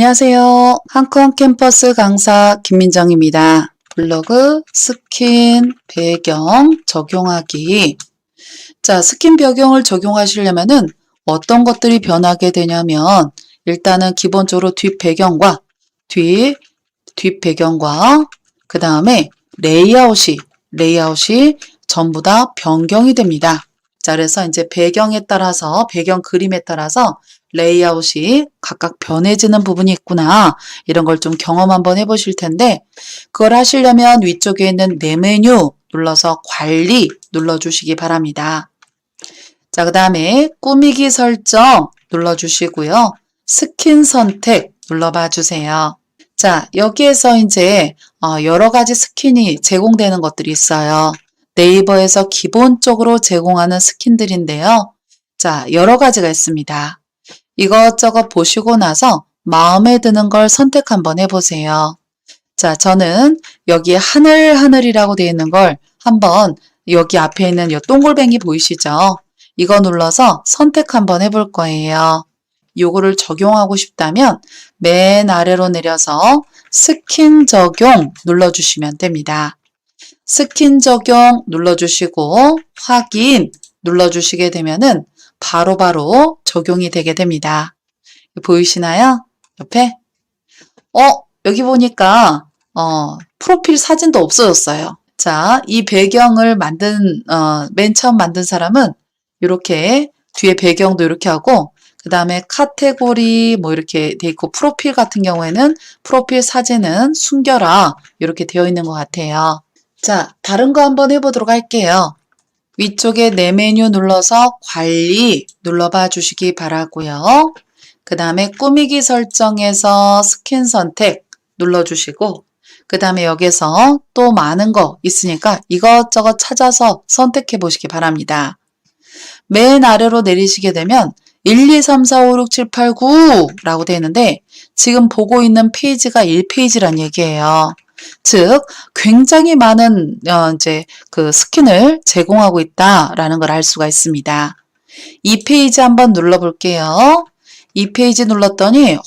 안녕하세요. 한컴 캠퍼스 강사 김민정입니다. 블로그 스킨 배경 적용하기. 자, 스킨 배경을 적용하시려면은 어떤 것들이 변하게 되냐면 일단은 기본적으로 뒷 배경과 뒤, 뒷 배경과 그 다음에 레이아웃이, 레이아웃이 전부 다 변경이 됩니다. 자, 그래서 이제 배경에 따라서, 배경 그림에 따라서 레이아웃이 각각 변해지는 부분이 있구나. 이런 걸 좀 경험 한번 해보실 텐데, 그걸 하시려면 위쪽에 있는 내 메뉴 눌러서 관리 눌러주시기 바랍니다. 자, 그 다음에 꾸미기 설정 눌러주시고요. 스킨 선택 눌러봐 주세요. 자, 여기에서 이제 어, 여러 가지 스킨이 제공되는 것들이 있어요. 네이버에서 기본적으로 제공하는 스킨들인데요. 자, 여러 가지가 있습니다. 이것저것 보시고 나서 마음에 드는 걸 선택 한번 해보세요. 자, 저는 여기 하늘 하늘이라고 되어 있는 걸 한번 여기 앞에 있는 이 동글뱅이 보이시죠? 이거 눌러서 선택 한번 해볼 거예요. 요거를 적용하고 싶다면 맨 아래로 내려서 스킨 적용 눌러주시면 됩니다. 스킨 적용 눌러주시고 확인 눌러주시게 되면은 바로 바로 적용이 되게 됩니다. 보이시나요? 옆에? 어, 여기 보니까 어, 프로필 사진도 없어졌어요. 자, 이 배경을 만든 어, 맨 처음 만든 사람은 이렇게 뒤에 배경도 이렇게 하고 그 다음에 카테고리 뭐 이렇게 돼 있고 프로필 같은 경우에는 프로필 사진은 숨겨라 이렇게 되어 있는 것 같아요. 자, 다른 거 한번 해보도록 할게요. 위쪽에 내 메뉴 눌러서 관리 눌러봐 주시기 바라고요. 그 다음에 꾸미기 설정에서 스킨 선택 눌러주시고 그 다음에 여기서 또 많은 거 있으니까 이것저것 찾아서 선택해 보시기 바랍니다. 맨 아래로 내리시게 되면 1, 2, 3, 4, 5, 6, 7, 8, 9 라고 되어 있는데 지금 보고 있는 페이지가 1페이지란 얘기예요. 즉, 굉장히 많은, 어, 이제, 그 스킨을 제공하고 있다라는 걸 알 수가 있습니다. 이 페이지 한번 눌러볼게요. 이 페이지 눌렀더니, 어,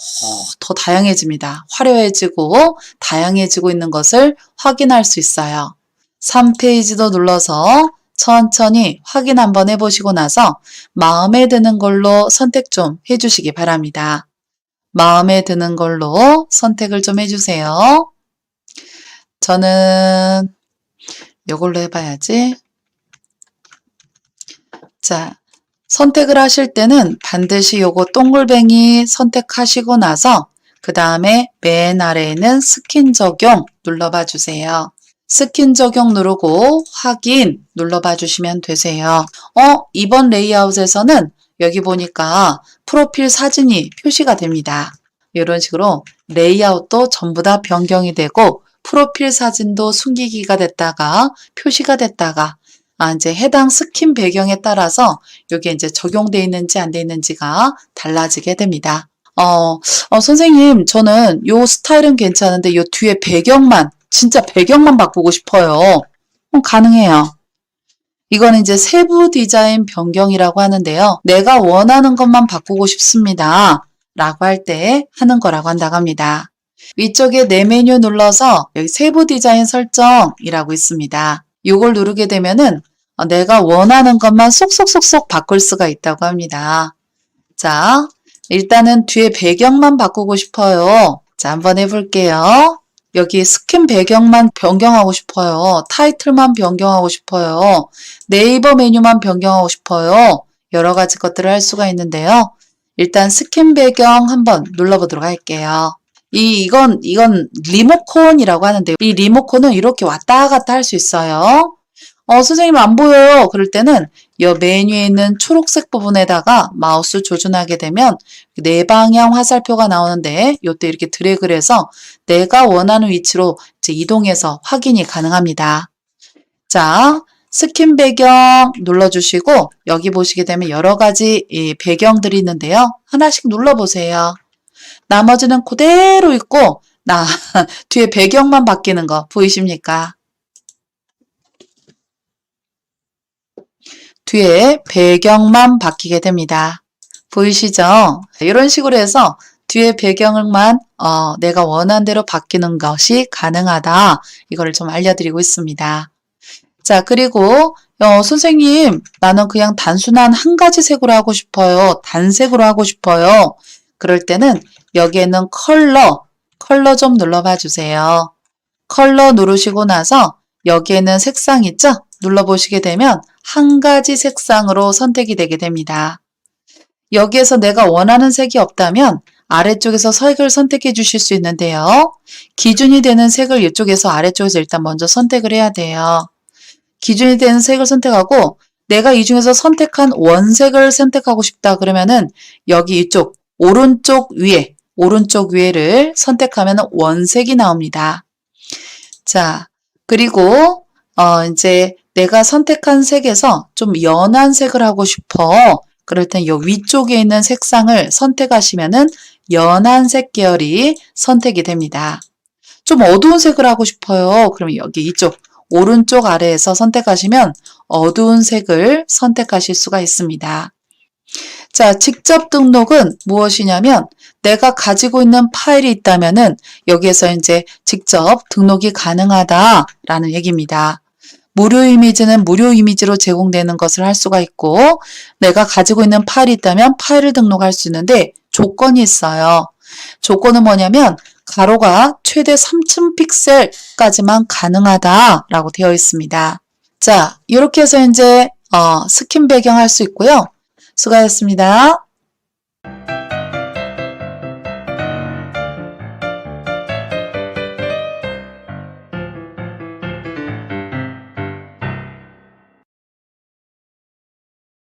더 다양해집니다. 화려해지고, 다양해지고 있는 것을 확인할 수 있어요. 3페이지도 눌러서 천천히 확인 한번 해보시고 나서 마음에 드는 걸로 선택 좀 해주시기 바랍니다. 마음에 드는 걸로 선택을 좀 해주세요. 저는 이걸로 해봐야지. 자, 선택을 하실 때는 반드시 요거 동글뱅이 선택하시고 나서 그 다음에 맨 아래에 있는 스킨 적용 눌러봐 주세요. 스킨 적용 누르고 확인 눌러봐 주시면 되세요. 어, 이번 레이아웃에서는 여기 보니까 프로필 사진이 표시가 됩니다. 이런 식으로 레이아웃도 전부 다 변경이 되고 프로필 사진도 숨기기가 됐다가 표시가 됐다가 아, 이제 해당 스킨 배경에 따라서 이게 이제 적용돼 있는지 안 돼 있는지가 달라지게 됩니다. 어, 어, 선생님, 저는 요 스타일은 괜찮은데 요 뒤에 배경만, 진짜 배경만 바꾸고 싶어요. 어, 가능해요. 이거는 이제 세부 디자인 변경이라고 하는데요. 내가 원하는 것만 바꾸고 싶습니다. 라고 할 때 하는 거라고 한다고 합니다. 위쪽에 내 메뉴 눌러서 여기 세부 디자인 설정이라고 있습니다. 이걸 누르게 되면은 어, 내가 원하는 것만 쏙쏙쏙쏙 바꿀 수가 있다고 합니다. 자, 일단은 뒤에 배경만 바꾸고 싶어요. 자, 한번 해볼게요. 여기 스킨 배경만 변경하고 싶어요. 타이틀만 변경하고 싶어요. 네이버 메뉴만 변경하고 싶어요. 여러 가지 것들을 할 수가 있는데요. 일단 스킨 배경 한번 눌러보도록 할게요. 이, 이건, 이건 리모컨이라고 하는데, 이 리모컨은 이렇게 왔다 갔다 할 수 있어요. 어, 선생님 안 보여요. 그럴 때는 이 메뉴에 있는 초록색 부분에다가 마우스 조준하게 되면 네 방향 화살표가 나오는데 이때 이렇게 드래그를 해서 내가 원하는 위치로 이제 이동해서 확인이 가능합니다. 자, 스킨 배경 눌러주시고 여기 보시게 되면 여러 가지 이 배경들이 있는데요. 하나씩 눌러보세요. 나머지는 그대로 있고 나 뒤에 배경만 바뀌는 거 보이십니까? 뒤에 배경만 바뀌게 됩니다. 보이시죠? 이런 식으로 해서 뒤에 배경만 어, 내가 원하는 대로 바뀌는 것이 가능하다. 이거를 좀 알려드리고 있습니다. 자, 그리고 어, 선생님, 나는 그냥 단순한 한 가지 색으로 하고 싶어요. 단색으로 하고 싶어요. 그럴 때는 여기에는 컬러, 컬러 좀 눌러봐 주세요. 컬러 누르시고 나서 여기에는 색상 있죠? 눌러보시게 되면 한 가지 색상으로 선택이 되게 됩니다. 여기에서 내가 원하는 색이 없다면 아래쪽에서 색을 선택해 주실 수 있는데요. 기준이 되는 색을 이쪽에서 아래쪽에서 일단 먼저 선택을 해야 돼요. 기준이 되는 색을 선택하고 내가 이 중에서 선택한 원색을 선택하고 싶다 그러면은 여기 이쪽 오른쪽 위에 오른쪽 위에를 선택하면 원색이 나옵니다. 자, 그리고 어 이제 내가 선택한 색에서 좀 연한 색을 하고 싶어. 그럴 땐이 위쪽에 있는 색상을 선택하시면은 연한 색 계열이 선택이 됩니다. 좀 어두운 색을 하고 싶어요. 그러면 여기 이쪽 오른쪽 아래에서 선택하시면 어두운 색을 선택하실 수가 있습니다. 자, 직접 등록은 무엇이냐면 내가 가지고 있는 파일이 있다면은 여기에서 이제 직접 등록이 가능하다라는 얘기입니다. 무료 이미지는 무료 이미지로 제공되는 것을 할 수가 있고 내가 가지고 있는 파일이 있다면 파일을 등록할 수 있는데 조건이 있어요. 조건은 뭐냐면 가로가 최대 3000 픽셀까지만 가능하다라고 되어 있습니다. 자, 이렇게 해서 이제 어, 스킨 배경 할 수 있고요. 수고하셨습니다.